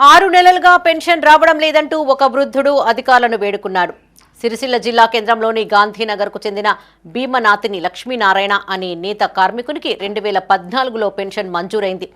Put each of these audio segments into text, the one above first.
ఆరు నెలలుగా పెన్షన్ రావడం లేదంటూ ఒక వృద్ధుడు అధికారులను వేడుకున్నాడు. సిరిసిల్ల జిల్లా కేంద్రంలోని గాంధీనగర్కు చెందిన భీమనాథిని లక్ష్మీనారాయణ అనే నేత కార్మికునికి రెండు వేల పద్నాలుగులో పెన్షన్ మంజూరైంది.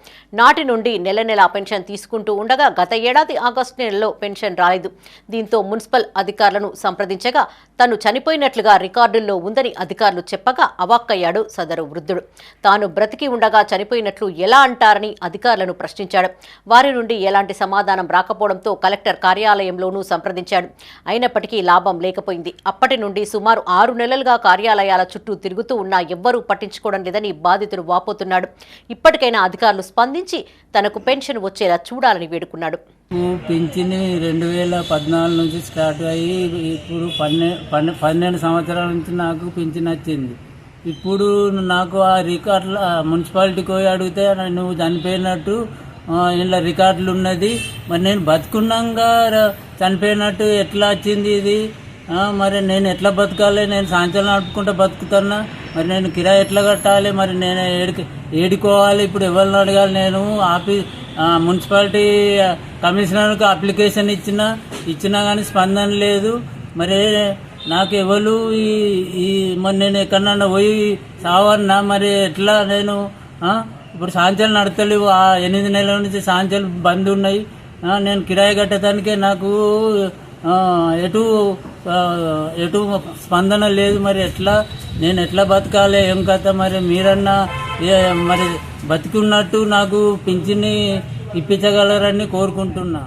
నాటి నుండి నెల నెల పెన్షన్ తీసుకుంటూ ఉండగా గత ఏడాది ఆగస్టు నెలలో పెన్షన్ రాలేదు. దీంతో మున్సిపల్ అధికారులను సంప్రదించగా తను చనిపోయినట్లుగా రికార్డుల్లో ఉందని అధికారులు చెప్పగా అవాక్కయ్యాడు సదరు వృద్ధుడు. తాను బ్రతికి ఉండగా చనిపోయినట్లు ఎలా అంటారని అధికారులను ప్రశ్నించాడు. వారి నుండి ఎలాంటి సమాధానం రాకపోవడంతో కలెక్టర్ కార్యాలయంలోనూ సంప్రదించాడు. అయినప్పటికీ లాభం లేకపోయింది. అప్పటి నుండి సుమారు ఆరు నెలలుగా కార్యాలయాల చుట్టూ తిరుగుతూ ఉన్నా ఎవ్వరూ పట్టించుకోవడం లేదని బాధితుడు వాపోతున్నాడు. ఇప్పటికైనా అధికారులు స్పందించి తనకు పెన్షన్ వచ్చేలా చూడాలని వేడుకున్నాడు. నాకు పింఛన్ రెండు వేల పద్నాలుగు నుంచి స్టార్ట్ అయ్యి ఇప్పుడు పన్నె పన్నెండు సంవత్సరాల నుంచి నాకు పింఛన్ వచ్చింది. ఇప్పుడు నాకు ఆ రికార్డులు మున్సిపాలిటీకి పోయి అడిగితే నువ్వు చనిపోయినట్టు ఇలా రికార్డులు ఉన్నది. మరి నేను బతుకున్నాగా చనిపోయినట్టు ఎట్లా వచ్చింది ఇది? మరి నేను ఎట్లా బతకాలి? నేను సాయంత్రం నడుపుకుంటూ బతుకుతున్నా. మరి నేను కిరాయి ఎట్లా కట్టాలి? మరి నేను ఏడికి ఏడుకోవాలి? ఇప్పుడు ఎవరిని అడగాలి? నేను ఆఫీస్ మున్సిపాలిటీ కమిషనర్కి అప్లికేషన్ ఇచ్చిన ఇచ్చినా కానీ స్పందన లేదు. మరి నాకు ఎవరు ఈ ఈ మరి నేను ఎక్కడన్నా పోయి సావన్నా మరి ఎట్లా నేను ఇప్పుడు సాంచలు నడతలేవు. ఆ ఎనిమిది నెలల నుంచి సాంచలు బంద్ ఉన్నాయి. నేను కిరాయి కట్టడానికే నాకు ఎటు ఎటు స్పందన లేదు. మరి ఎట్లా నేను ఎట్లా బతకాలి? ఏం కథ? మరి మీరన్నా మరి బతికున్నట్టు నాకు పింఛని ఇప్పించగలరని కోరుకుంటున్నా.